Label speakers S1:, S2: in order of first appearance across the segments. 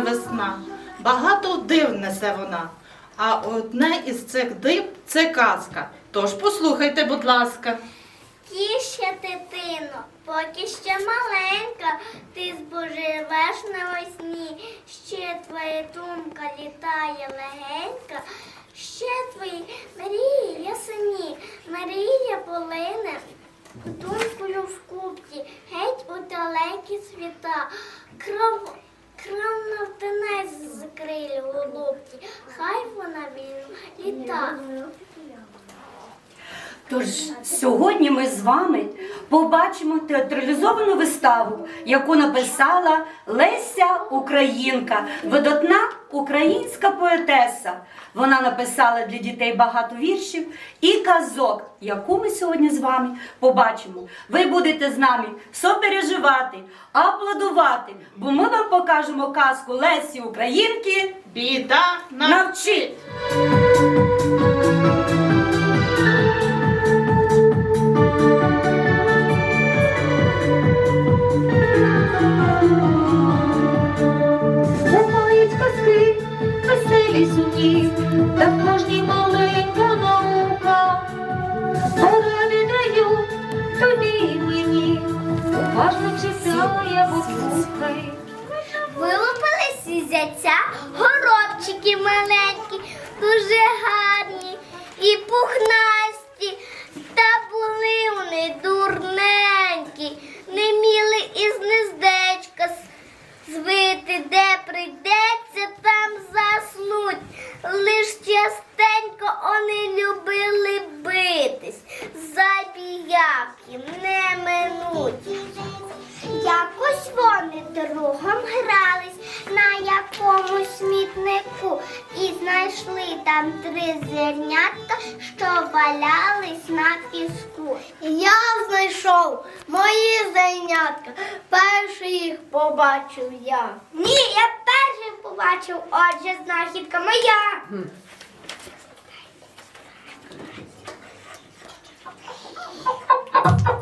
S1: весна. Багато див несе вона. А одне із цих див це казка. Тож послухайте, будь ласка.
S2: Тіше, дитино, поки ще маленька, ти збожевеш на весні, ще твоя думка літає легенька, ще твої мрії ясні, Марія полине думкою в купці, геть у далекі світа, кров, кров навтинець закриє лобці. хай вона вільно літа.
S3: Тож сьогодні ми з вами побачимо театралізовану виставу, яку написала Леся Українка, видатна українська поетеса. Вона написала для дітей багато віршів і казок, яку ми сьогодні з вами побачимо. Ви будете з нами сопереживати, аплодувати, бо ми вам покажемо казку Лесі Українки.
S1: Біда
S3: Навчить!
S4: Веселі сумні, та в кожній маленька наука. Поради даю тобі і мені, уважно читай або слухай.
S2: Вилупились із зяця горобчики маленькі, дуже гарні і пухнасті, та були вони дурненькі, не міли із гнездечка звити, де прийдеться, там заснуть. Лиш частенько вони любили битись, забіяки не минуть. Якось вони другом грались на якомусь смітнику знайшли там три зернятка, що валялись на піску. Я знайшов мої зернятка. Перший їх побачив я. Ні, я перший побачив, отже, знахідка моя. Мами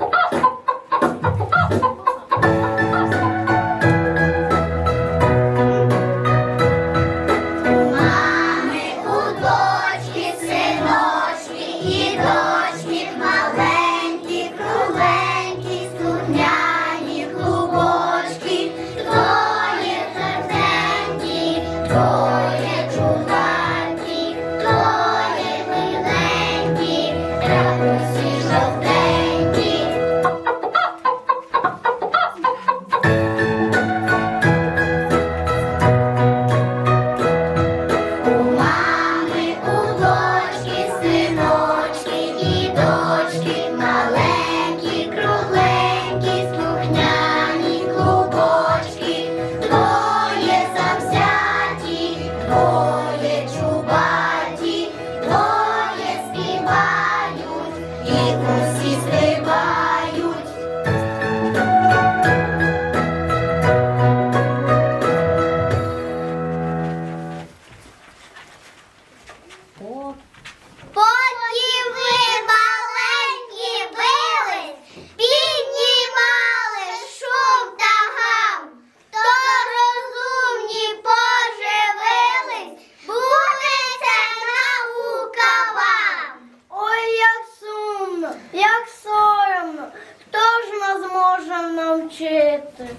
S2: навчити?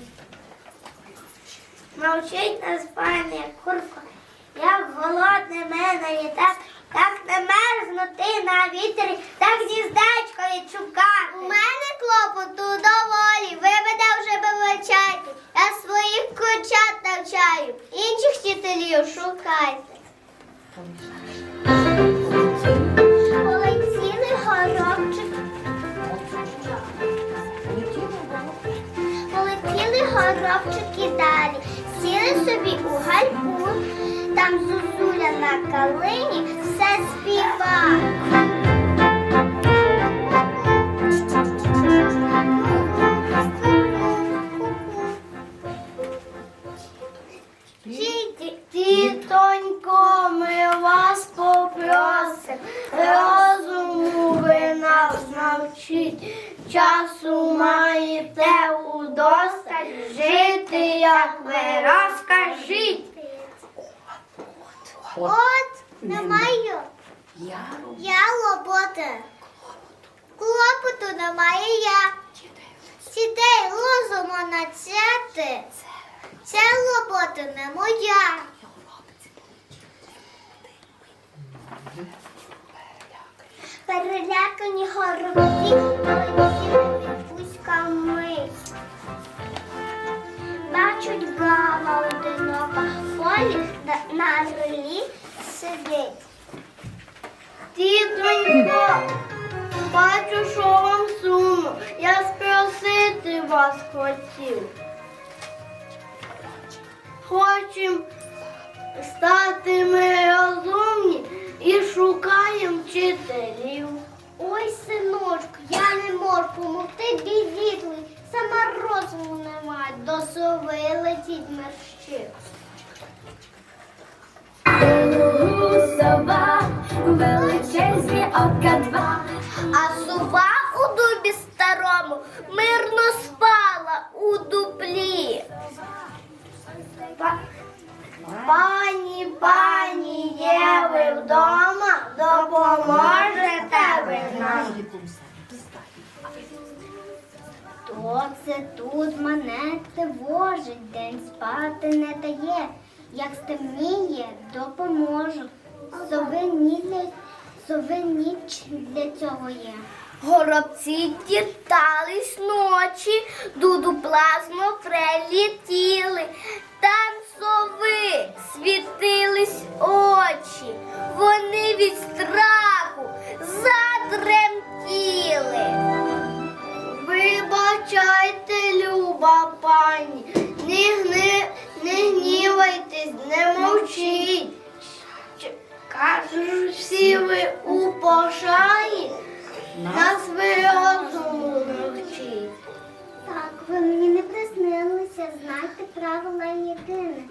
S2: Навчить нас пані курко, як голодне мене так не мерзнути на вітрі, так гніздечко відшукати. У мене клопоту доволі, ви мене вже вибачайте. Я своїх курчат навчаю, інших вчителів шукайте. Горобчики далі, сіли собі у гальку, там зозуля на калині. Все співа. От немає.
S3: Яру.
S2: Я лоботи. Клопоту немає я. Сідей лозумо на цяти. Ця лобота не моя. Перелякані горобці Бачуть баба одинока полі на- на сидить. Тітонько, бачу, що вам сумно. Я спросити вас хотів. Хочем стати ми розумні і шукаємо вчителів. Ой, синочку, я не можу помогти бідітли. Сама розуму немає, до сови летіть мерщик.
S5: Сова, величезні ока два.
S2: А сова у дубі старому мирно спала у дуплі. Пані, пані, є ви вдома, допоможете ви нам. Хто це тут мене тривожить, день спати не дає. Як стемніє, допоможу. Для, совиніч для цього є. Горобці тіртались ночі, дуду плазмо прилетіли, там сови світились очі, вони від страху затремтіли. Вибачайте, люба пані, не, гни, не гнівайтесь, не мовчіть. Кажуть, всі ви у пошані, нас ви розуму навчіть. Так, ви мені не приснилися, знайте правила єдине.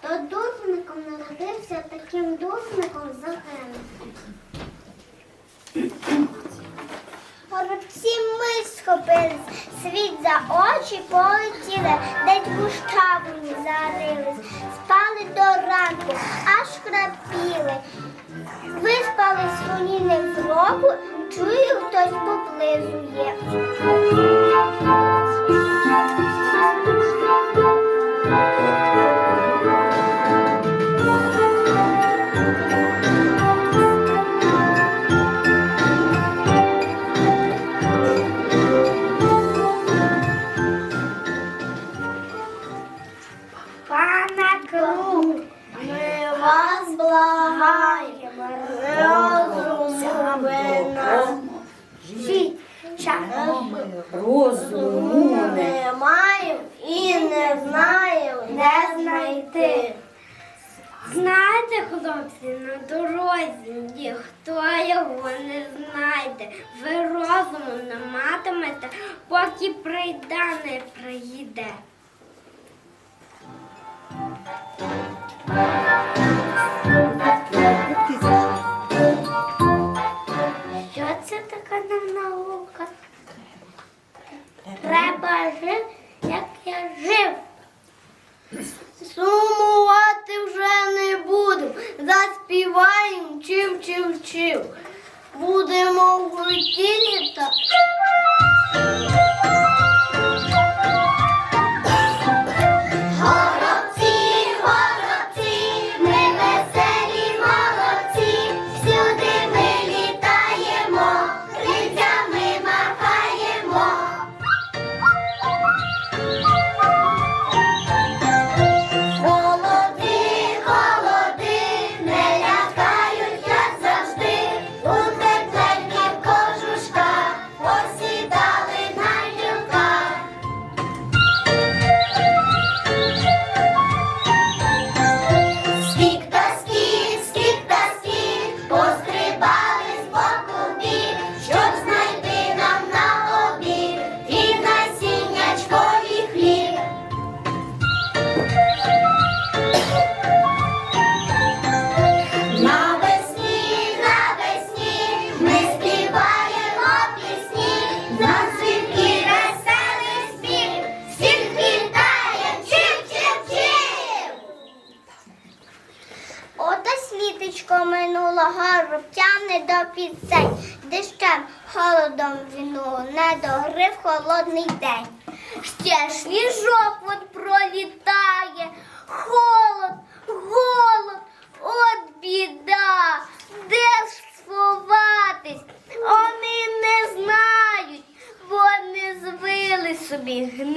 S2: То дурником народився, таким дурником загине. Горобці ми схопились, світ за очі полетіли, десь в зарились, спали до ранку, аж храпіли. Виспались вони не року, чую, хтось поблизу є. Пане поки прийде не приїде. Що це така нам наука? Треба жити, як я жив. Сумувати вже не буду. Заспіваємо чив, чив, чив. Будемо в гурті aí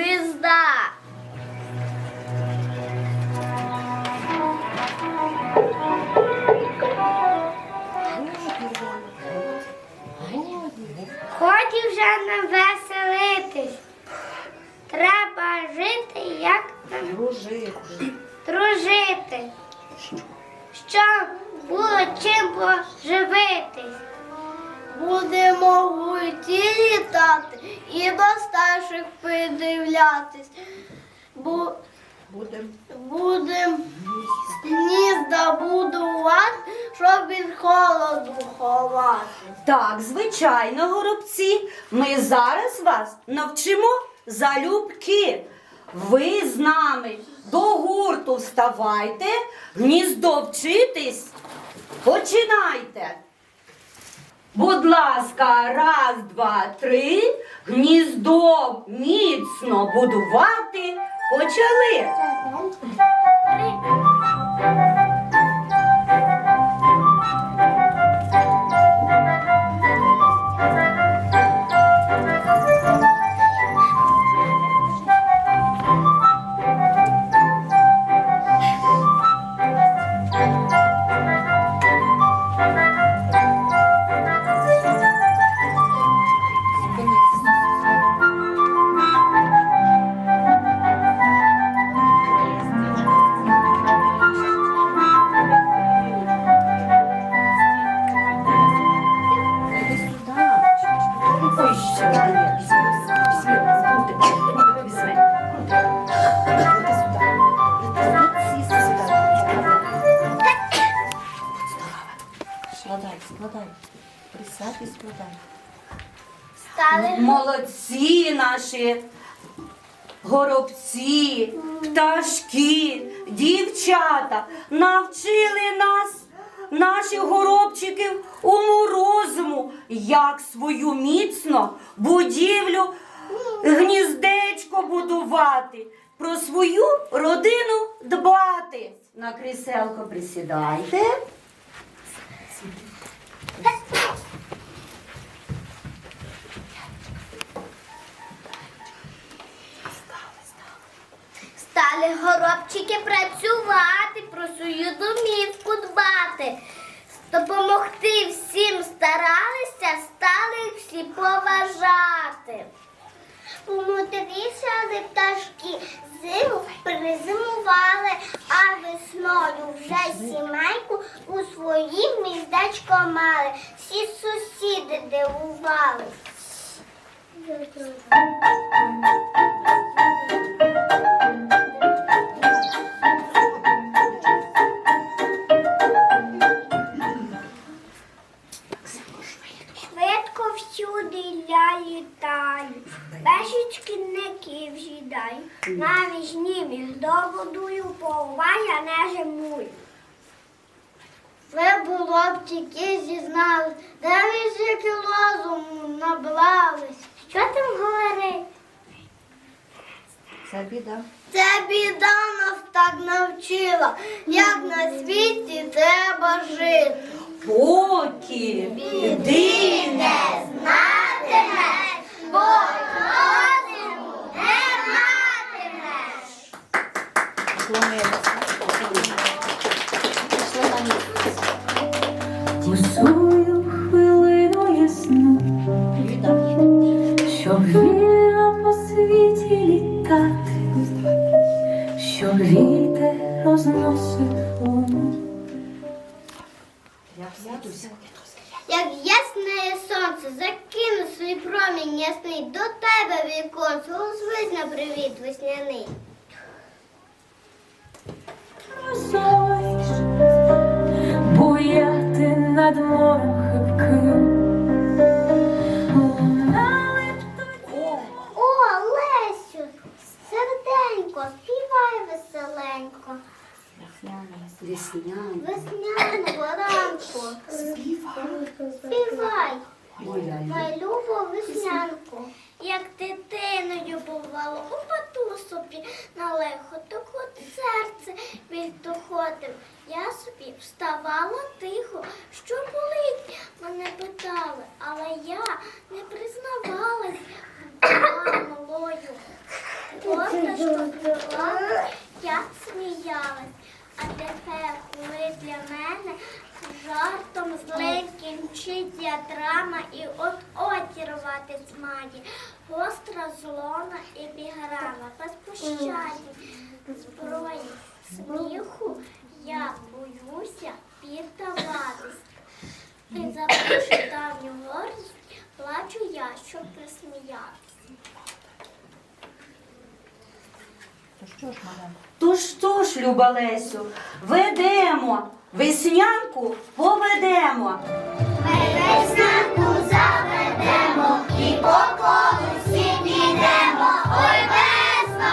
S3: Так, звичайно, горобці, ми зараз вас навчимо залюбки. Ви з нами до гурту вставайте, гніздо вчитись. Починайте. Будь ласка, раз, два, три. Гніздо міцно будувати почали.
S6: Складай, складай. Присядь і складай.
S2: Стали
S3: Молодці наші горобці, пташки, дівчата навчили нас, наших горобчиків, уму розуму, як свою міцно будівлю, гніздечко будувати, про свою родину дбати. На кріселко присідайте.
S2: Стали горобчики працювати, про свою домівку дбати. Допомогти всім старалися, стали всі поважати. Помудрішали пташки, зиму призимували, а весною вже сімейку у своїм міздечко мали. Всі сусіди дивували. Всюди я літаю, безічківників жідаю, навіть німіх добудую, пова я не зимую. Ви було б тільки зізнались, де ви зіки розуму наблались. Що там говорить?
S6: Це біда.
S2: Це біда нас так навчила, як на світі треба жити.
S3: Поки біди не
S2: Знатимеш, бо розуму не матимеш. Співай.
S6: Весняний
S3: Весняна.
S2: Весняну ранку. Співай.
S3: Моя
S2: Моя веснянку. Як дитиною бувало, у мату собі налегко, так от серце від доходив. Я собі вставала тихо, що болить, мене питали, але я не признавалась, була малою. Кожна, що була, я сміялась, а тепер, коли для мене жартом зленьким вчиться драма і от от рватись має. Гостра злона і біграма, безпощадні зброї сміху я боюся піддаватись. І за нашу давню гордість плачу я, щоб присміятись.
S6: То що ж, Марина?
S3: То що ж, Люба Лесю, ведемо, веснянку поведемо.
S2: Ми веснянку заведемо і по колу всі підемо. Ой, весно,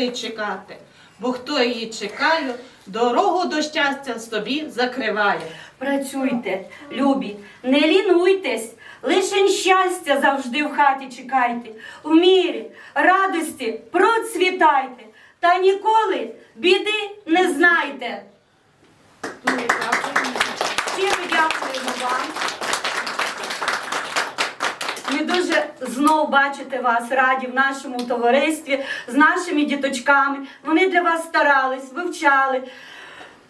S1: треба чекати, бо хто її чекає, дорогу до щастя собі закриває.
S3: Працюйте, любі, не лінуйтесь, лише щастя завжди в хаті чекайте, в мірі, радості процвітайте, та ніколи біди не знайте.
S1: Дуже дякую.
S3: Щиро дякуємо вам. Ми дуже знов бачити вас раді в нашому товаристві з нашими діточками. Вони для вас старались, вивчали,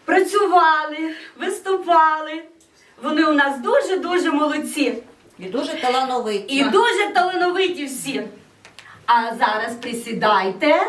S3: працювали, виступали. Вони у нас дуже-дуже молодці
S6: І дуже талановиті.
S3: і дуже талановиті всі. А зараз присідайте.